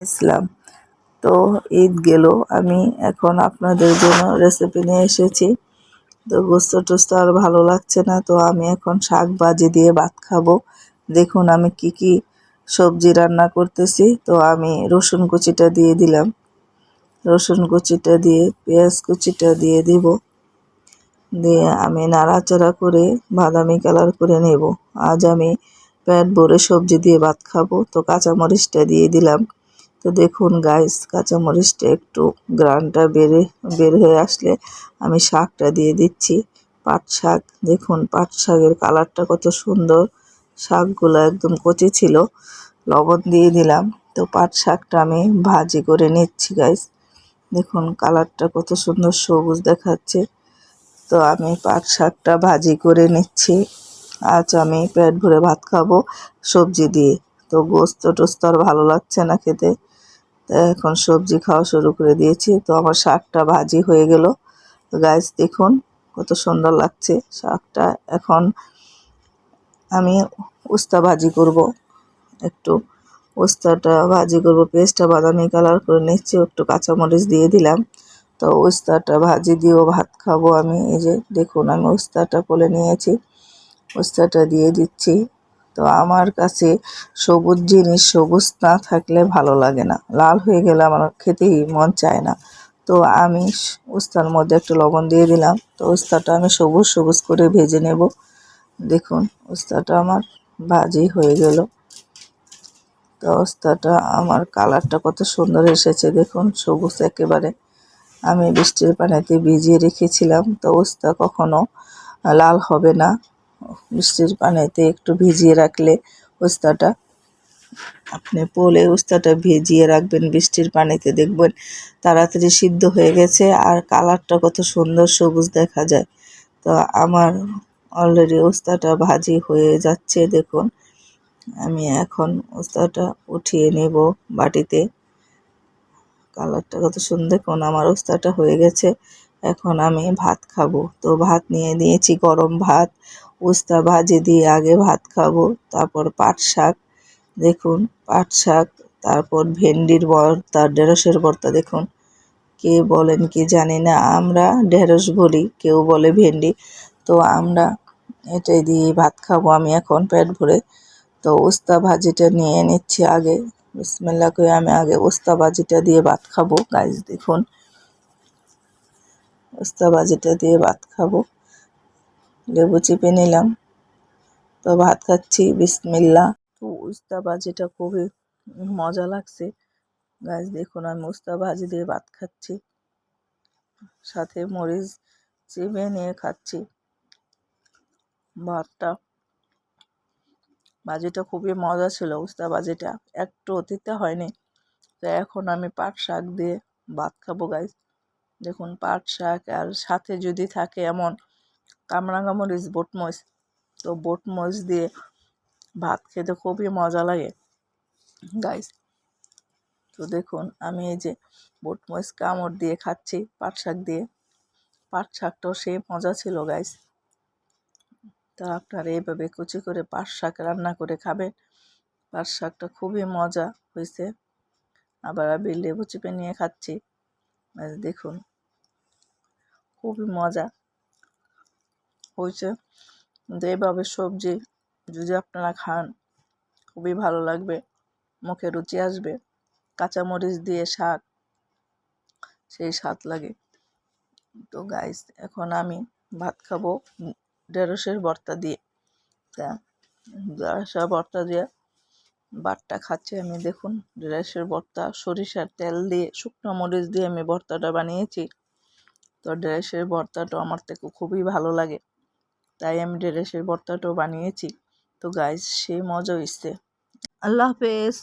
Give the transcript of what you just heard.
ইসলাম তো ঈদ গেল, আমি এখন আপনাদের জন্য রেসিপি নিয়ে এসেছি। তো গোস্ত টোস্ত আর ভালো লাগছে না, তো আমি এখন শাক ভাজি দিয়ে ভাত খাব। দেখুন আমি কি কি সবজি রান্না করতেছি। তো আমি রসুন কুচিটা দিয়ে দিলাম। রসুন কুচিটা দিয়ে, পেঁয়াজ কুচিটা দিয়ে দিব। দিয়ে আমি নাড়াচাড়া করে বাদামি কালার করে নেব। আজ আমি প্যাট ভরে সবজি দিয়ে ভাত খাব। তো কাঁচামরিচটা দিয়ে দিলাম। তো দেখুন গাইস কাঁচামরিচটা একটু গ্রানটা বেড়ে, বের হয়ে আসলে আমি শাকটা দিয়ে দিচ্ছি। পাট শাক, দেখুন পাট শাকের কালারটা কত সুন্দর। শাকগুলো একদম কচি ছিল, লবণ দিয়ে দিলাম। তো পাট শাকটা আমি ভাজি করে নিচ্ছি গাইস দেখুন কালারটা কত সুন্দর সবুজ দেখাচ্ছে। তো আমি পাট শাকটা ভাজি করে নিচ্ছি। আজ আমি পেট ভরে ভাত খাব সবজি দিয়ে। তো গোস্ত টোস্ত আর ভালো লাগছে না খেতে। এখন সবজি খাওয়া শুরু করে দিয়েছি। তো আমার শাকটা ভাজি হয়ে গেল। গাছ দেখুন কত সুন্দর লাগছে শাকটা। এখন আমি উস্তা ভাজি করব। একটু উস্তাটা ভাজি করব, পেস্টটা বাদামি কালার করে নিচ্ছি, একটু কাঁচামরিচ দিয়ে দিলাম। তো উস্তাটা ভাজি দিয়েও ভাত খাব আমি। এই যে দেখুন, আমি উস্তাটা কোলে নিয়েছি। উস্তাটা দিয়ে দিচ্ছি। তো আমার কাছে সবুজ জিনিস, সবুজ না থাকলে ভালো লাগে না। লাল হয়ে গেলে আমার খেতেই মন চায় না। তো আমি উস্তার মধ্যে একটু লবণ দিয়ে দিলাম। তো উস্তাটা আমি সবুজ সবুজ করে ভেজে নেব। দেখুন উস্তাটা আমার ভাজি হয়ে গেল। তো উস্তাটা আমার কালারটা কত সুন্দর এসেছে। দেখুন, সবুজ একেবারে। আমি বৃষ্টির পানিতে ভিজিয়ে রেখেছিলাম। তো উস্তা কখনো লাল হবে না। বৃষ্টির পানিতে একটু ভিজিয়ে রাখলে উস্তাটা, আপনি পোলে উস্তাটা ভিজিয়ে রাখবেন বৃষ্টির পানিতে দেখবেন তাড়াতাড়ি সিদ্ধ হয়ে গেছে আর কালারটা কত সুন্দর সবুজ দেখা যায়। তো আমার অলরেডি উস্তাটা ভাজি হয়ে যাচ্ছে, দেখুন। আমি এখন উস্তাটা উঠিয়ে নেব বাটিতে। কালারটা কত সুন্দর দেখুন, আমার উস্তাটা হয়ে গেছে। এখন আমি ভাত খাব। তো ভাত নিয়ে নিয়েছি গরম ভাত, উস্তা ভাজি দিয়ে আগে ভাত খাব, তারপর পাট শাক। দেখুন, পাট শাক, তারপর ভেন্ডির ভর্তা ঢেঁড়সের ভর্তা দেখুন। কে বলেন কি জানি না, আমরা ঢেঁড়স বলি, কেউ বলে ভেন্ডি। তো আমরা এটাই দিয়ে ভাত খাব আমি এখন পেট ভরে। তো উস্তা ভাজিটা নিয়ে নিচ্ছি আগে। বিসমিল্লা করে আমি আগে উস্তা ভাজিটা দিয়ে ভাত খাব গাইজ দেখুন। উস্তা ভাজিটা দিয়ে ভাত খাব। লেবু চিপে নিলাম। তো ভাত খাচ্ছি বিসমিল্লা তো উস্তা ভাজিটা খুবই মজা লাগছে। গাছ দেখুন, আমি উস্তা ভাজি দিয়ে ভাত খাচ্ছি। সাথে মরিচ চিপে নিয়ে খাচ্ছি। ভাতটা। ভাজিটা খুবই মজা ছিল উস্তা ভাজিটা একটু অতিথি হয়নি। তো এখন আমি পাট শাক দিয়ে ভাত খাব গাইজ দেখুন, পাট শাক আর সাথে যদি থাকে এমন কামরাঙা মরিচ, বোট মরিচ। তো বোট মরিচ দিয়ে ভাত খেতে খুবই মজা লাগে। গাইস, তো দেখুন, আমি এই যে বোট মরিচ কামড় দিয়ে খাচ্ছি, পাট শাক দিয়ে। পাট শাকটাও সে মজা ছিল, গাইস। তা আপনারা এইভাবে কুচি করে পাট শাক রান্না করে খাবেন। পাট শাকটা খুবই মজা হয়েছে। আবার আমি লেবু চিপে নিয়ে খাচ্ছি। দেখুন খুবই মজা। হয়েছে। কিন্তু এইভাবে সবজি যদি আপনারা খান, খুবই ভালো লাগবে। মুখে রুচি আসবে। কাঁচামরিচ দিয়ে শাক, সেই স্বাদ লাগে। তো গাইস এখন আমি ভাত খাব ঢেঁড়সের ভর্তা দিয়ে। তা ঢেঁড়সের ভর্তা দিয়ে ভাতটা খাচ্ছি আমি। দেখুন, ঢেঁড়সের ভর্তা, সরিষার তেল দিয়ে, শুকনো মরিচ দিয়ে আমি ভর্তাটা বানিয়েছি। তো ড্রেসের ভর্তাটা আমার থেকে খুবই ভালো লাগে। তাই আমি ড্রেসের ভর্তাটাও বানিয়েছি। তো গাইজ সে মজা হয়েছে আল্লাহ হাফেজ।